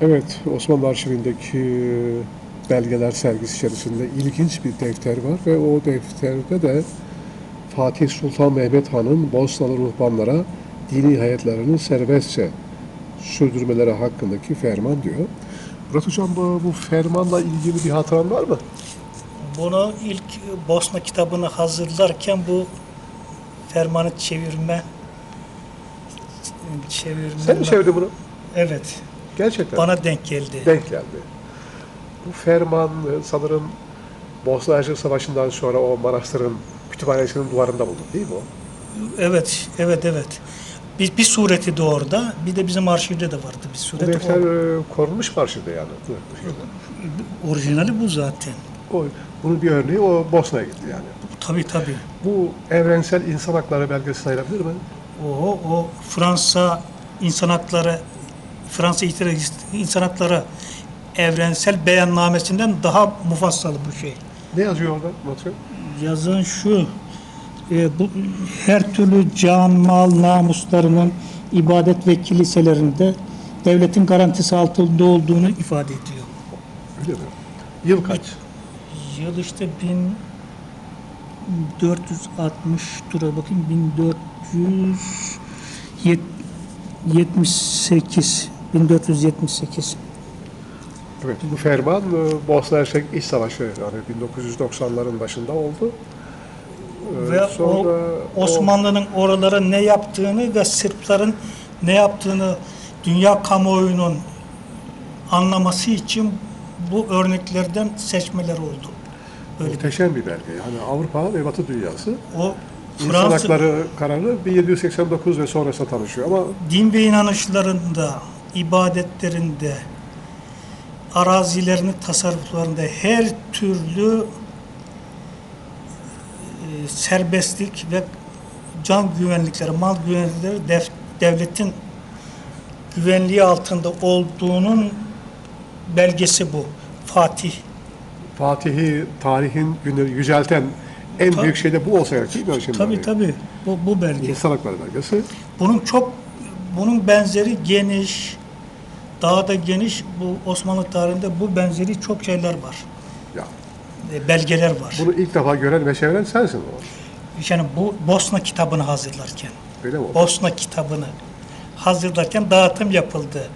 Evet, Osmanlı Arşivindeki belgeler sergisi içerisinde ilginç bir defter var ve o defterde de Fatih Sultan Mehmet Han'ın Bosnalı ruhbanlara dini hayatlarını serbestçe sürdürmeleri hakkındaki ferman diyor. Murat Hocam bu, bu fermanla ilgili bir hatıran var mı? Bunu ilk Bosna kitabını hazırlarken bu fermanı çevirme çevirme Sen mi çevirdin bunu? Evet. Gerçekten. Bana denk geldi. denk geldi. Bu ferman e, sanırım Bosna Hersek Savaşı'ndan sonra o manastırın kütüphanesinin duvarında bulundu değil mi o? Evet, evet, evet. Bir, bir sureti de orada, bir de bizim arşivde de vardı bir Bu suret. defter O, e, korunmuş mu arşivde yani? Bu orijinali bu zaten. O, bunun bir örneği o Bosna'ya gitti yani. Tabii tabii. Bu evrensel insan hakları belgesi sayılabilir mi? O, o Fransa insan hakları, Fransa insan hakları evrensel beyannamesinden daha mufassal bu şey. Ne yazıyor orada Murat Yazın şu, e, bu her türlü can, mal, namuslarının ibadet ve kiliselerinde devletin garantisi altında olduğunu ifade ediyor. Öyle mi? Yıl kaç? Yıl işte 1460 tura bakayım 1478 1478 Evet, bu ferman e, Bosna Hersek İç Savaşı yani 1990'ların başında oldu. E, ve o sonra o- Osmanlı'nın oralara ne yaptığını ve Sırpların ne yaptığını dünya kamuoyunun anlaması için bu örneklerden seçmeler oldu. Böyle muhteşem bir belge. Yani Avrupa ve Batı dünyası o İnsan hakları kararı 1789 ve sonrasında tanışıyor ama din ve inanışlarında, ibadetlerinde, arazilerinin tasarruflarında her türlü e, serbestlik ve can güvenlikleri, mal güvenlikleri devletin güvenliği altında olduğunun belgesi bu. Fatih. Fatih'i tarihin yücelten en Tabii. büyük şey de bu olsa gerek değil mi? Şimdi Tabii hani tabii. Bu, bu belge. İnsan hakları belgesi. Bunun çok bunun benzeri geniş, daha da geniş bu Osmanlı tarihinde bu benzeri çok şeyler var. Ya, E, Belgeler var. bunu ilk defa gören ve çeviren sensin o. Yani bu Bosna kitabını hazırlarken, Öyle mi? Bosna kitabını hazırlarken dağıtım yapıldı.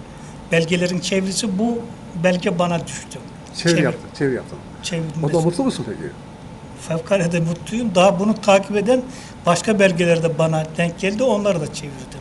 Belgelerin çevirisi bu belge bana düştü. Çevir Çevir- yaptın, çevir yaptın. Çevirdim. O da mutlu musun peki? Fevkalade mutluyum. Daha bunu takip eden başka belgeler de bana denk geldi. Onları da çevirdim.